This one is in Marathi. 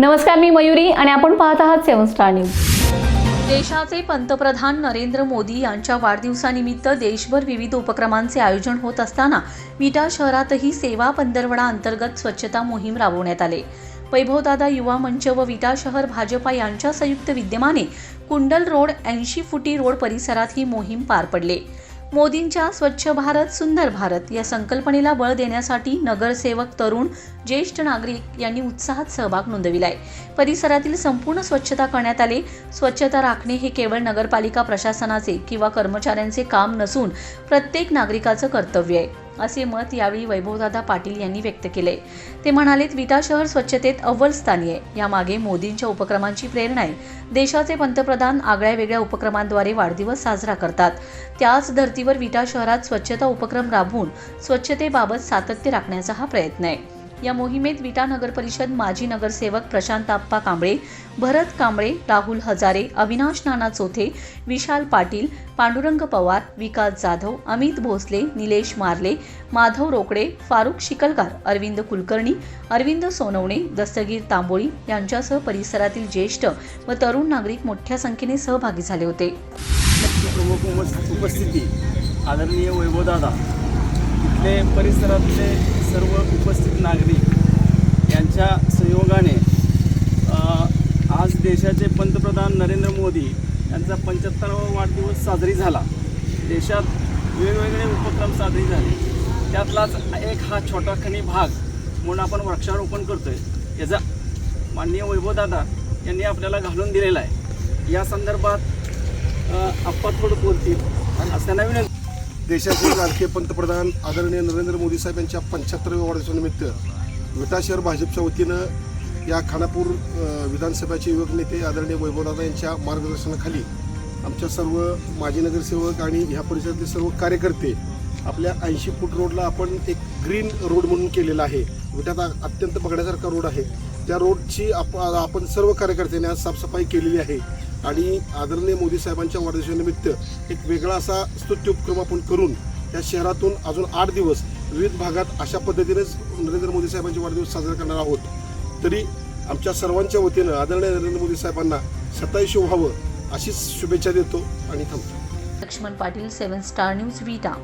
नमस्कार मी मयुरी आणि आपण पाहत आहात सेवन स्टार न्यूज. देशाचे पंतप्रधान नरेंद्र मोदी यांच्या वाढदिवसानिमित्त देशभर विविध उपक्रमांचे आयोजन होत असताना विटा शहरातही सेवा पंधरवडा अंतर्गत स्वच्छता मोहीम राबवण्यात आले. वैभवदादा युवा मंच व विटा शहर भाजपा यांच्या संयुक्त विद्यमाने कुंडल रोड ऐंशी फुटी रोड परिसरात ही मोहीम पार पडले. मोदींच्या स्वच्छ भारत सुंदर भारत या संकल्पनेला बळ देण्यासाठी नगरसेवक तरुण ज्येष्ठ नागरिक यांनी उत्साहात सहभाग नोंदविला आहे परिसरातील संपूर्ण स्वच्छता करण्यात आले. स्वच्छता राखणे हे केवळ नगरपालिका प्रशासनाचे किंवा कर्मचाऱ्यांचे काम नसून प्रत्येक नागरिकाचं कर्तव्य आहे. असे मत यावेळी वैभवदादा पाटील यांनी व्यक्त केले. ते म्हणालेत विटा शहर स्वच्छतेत अव्वल स्थानी आहे. यामागे मोदींच्या उपक्रमांची प्रेरणा आहे. देशाचे पंतप्रधान आगळ्या वेगळ्या उपक्रमांद्वारे वाढदिवस साजरा करतात. त्याच धर्तीवर विटा शहरात स्वच्छता उपक्रम राबवून स्वच्छतेबाबत सातत्य राखण्याचा हा प्रयत्न आहे. या मोहिमेत विटा नगर परिषद माजी नगरसेवक प्रशांत आप्पा कांबळे भरत कांबळे राहुल हजारे अविनाश नाना चोथे विशाल पाटील पांडुरंग पवार विकास जाधव अमित भोसले निलेश मारले माधव रोकडे फारुख शिकलकार अरविंद कुलकर्णी अरविंद सोनवणे दस्तगीर तांबोळी यांच्यासह परिसरातील ज्येष्ठ व तरुण नागरिक मोठ्या संख्येने सहभागी झाले होते. उपस्थिती आदरणीय वैभवदादा इथले परिसरातले सर्व उपस्थित नागरिक यांच्या संयोगाने आज देशाचे पंतप्रधान नरेंद्र मोदी यांचा पंच्याहत्तरावा वाढदिवस साजरी झाला. देशात वेगवेगळे उपक्रम साजरी झाले. त्यातलाच एक हा छोटा खनी भाग म्हणून आपण वृक्षारोपण करतोय. याचा माननीय वैभवदादा यांनी आपल्याला घालून दिलेला आहे. या संदर्भात अ, थोडं बोलतील असं नवीन विनंती देशाचे लाडके पंतप्रधान आदरणीय नरेंद्र मोदी साहेब यांच्या पंच्याहत्तराव्या वाढदिवसानिमित्त विटा शहर भाजपच्या वतीनं या खानापूर विधानसभेचे युवक नेते आदरणीय वैभवदादा यांच्या मार्गदर्शनाखाली आमच्या सर्व माजी नगरसेवक आणि ह्या परिसरातले सर्व कार्यकर्ते आपल्या ऐंशी फूट रोडला आपण एक ग्रीन रोड म्हणून केलेला आहे. विटात अत्यंत बघण्यासारखा रोड आहे. त्या रोडची आप आपण सर्व कार्यकर्त्यांनी आज साफसफाई केलेली आहे. आणि आदरणीय मोदी साहेबांच्या वाढदिवसानिमित्त एक वेगळा असा स्तुत्य उपक्रम आपण करून या शहरातून अजून आठ दिवस विविध भागात अशा पद्धतीनेच नरेंद्र मोदी साहेबांचे वाढदिवस साजरा करणार आहोत. तरी आमच्या सर्वांच्या वतीनं आदरणीय नरेंद्र मोदी साहेबांना सताईशे व्हावं अशीच शुभेच्छा देतो आणि थांबतो. Laxman Patil seven star news Vita